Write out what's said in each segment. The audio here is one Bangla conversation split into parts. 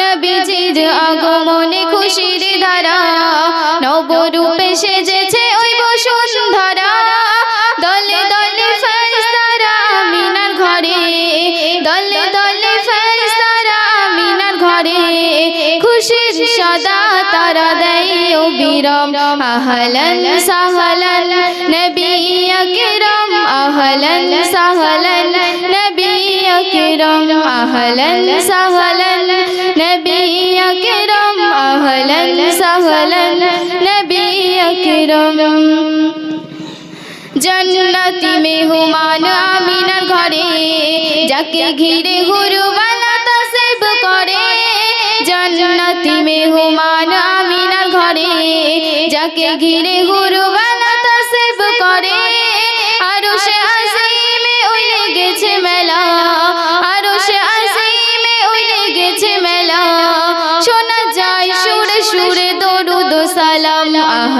নবীজির আগমনে খুশির ধারা, নবরূপে সেজেছে ওই বসুন্ধরা। দলে দলে ফেরেশতারা মিনার ঘরে, দলে দলে ফেরেশতারা মিনার ঘরে, খুশির সদা তারা দেয় বিরম। আহলান সাহলান, নবী আকরাম, আহলান সাহলান। আকরাম আহলান সাহলান নবী আকরাম আহলান সাহলান নবী আকরাম জন্নতি মেহমান আমিনার ঘরে, যাকে ঘিরে হুরবালা তাসিব করে। জন্নতি ঘরে, যাকে ঘিরে হুরবালা তাসিব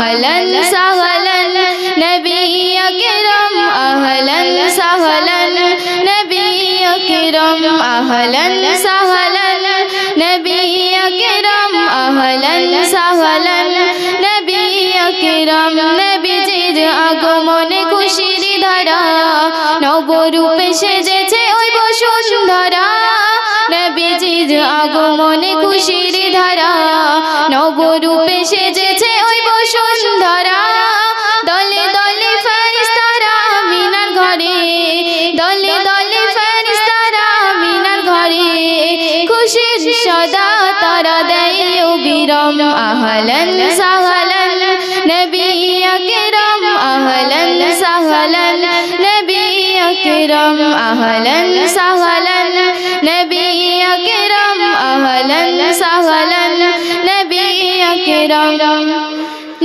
আহলান সাহলান নবী আকরাম আহলান সাহলান নবী আকরাম আহলান সাহলান নবী আকরাম আহলান সাহলান নবী আকরাম নবীজির আগমনে খুশির ধারা, নবরূপে সেজেছে ওই বসুন্ধরা। নবীজির আগমনে খুশির ধারা, নবরূপে সেজেছে সদা তারা দেয় বিরম আহলান সাহলান নবী আকরাম। আহলান সাহলান নবী আকরাম। আহলান সাহলান নবী আকরাম। আহলান সাহলান নবী আকরাম।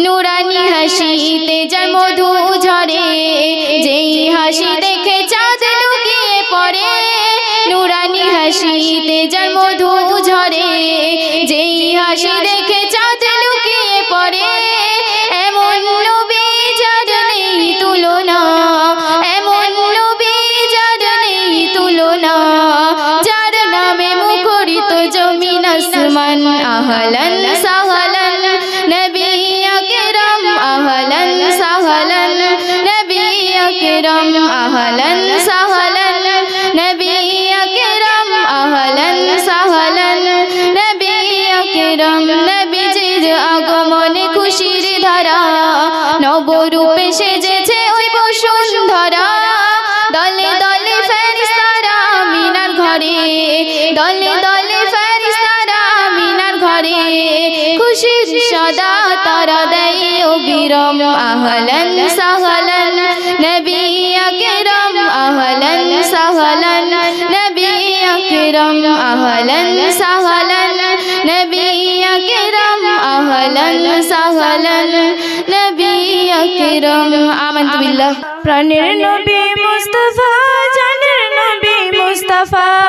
নুরানি হাসিতে যার মধু ঝরে, যেই হাসি দেখে চাঁদ লুকিয়ে পড়ে। নুরানি হাসিতে যার মধু ঝরে, যেই হাসি দেখে চাঁদ লুকিয়ে পড়ে, এমন নবী যার নেই তুলনা, এমন নবী যার নেই তুলনা, যার নামে মুখরিত জমিন আসমান, আহলান সাহলান নবী আকরাম, আহলান সাহলান নবী আকরাম, আহলান সাহলান বিরম আহলান সাহলান, নবী আকরাম, আহলান সাহলান, নবী আকরাম, আহলান সাহলান, নবী আকরাম, আহলান সাহলান, নবী আকরাম আমানতু বিল্লাহ প্রাণের নবী মুস্তাফা, জানের নবী মুস্তাফা।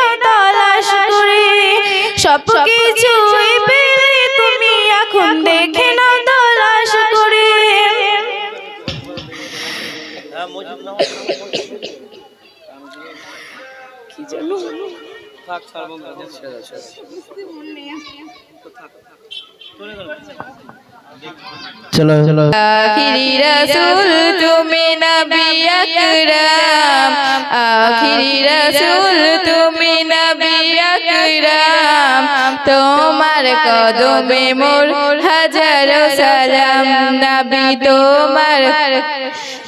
সব কিছু পেলে তুমি এখন দেখে না তলাশ করে। চলো। চলো। আখিরি রসুল তুমি নবী আকরাম। আখিরি রসুল তুমি নবী আকরাম। তোমার কদমে মোর হাজারো সালাম। নবী তোমার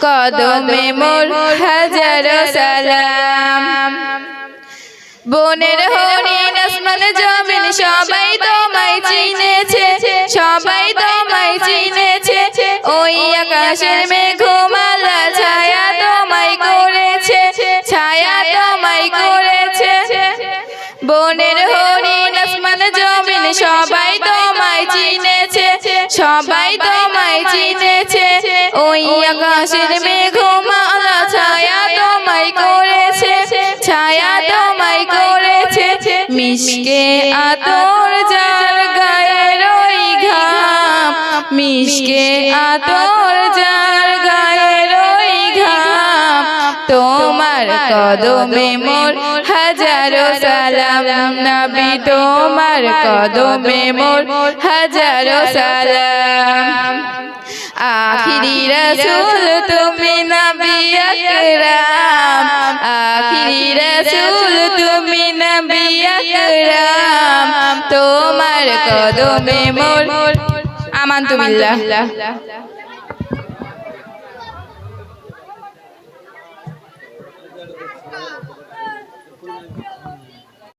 কদমে মোর হাজারো সালাম। বনের হরিণ আসমান জমিন সবাই তোমায় চিনেছে সবাই তোমায় চিনেছে। ওই আকাশের মেঘমালা ছায়া তোমায় করেছে ছায়া তোমায় করেছে। বনের হরিণ আসমান জমিন সবাই তোমায় চিনেছে সবাই তোমায় চিনেছে। ওই আকাশের মেঘমালা ছায়া তোমায় করেছে ছায়া তোমায় মিশকে আতর যার গায়ের ওই ঘাম। মিশকে আতর যার গায়ের ওই ঘাম। তোমার কদমে মোর হাজারো সালাম। নবী, তোমার কদমে মোর হাজারো সালাম। আখিরি রসুল তুমি নবী আকরাম। আখিরি রসুল তুমি নবী আকরাম। তোমার কদমে মোর আমান্তু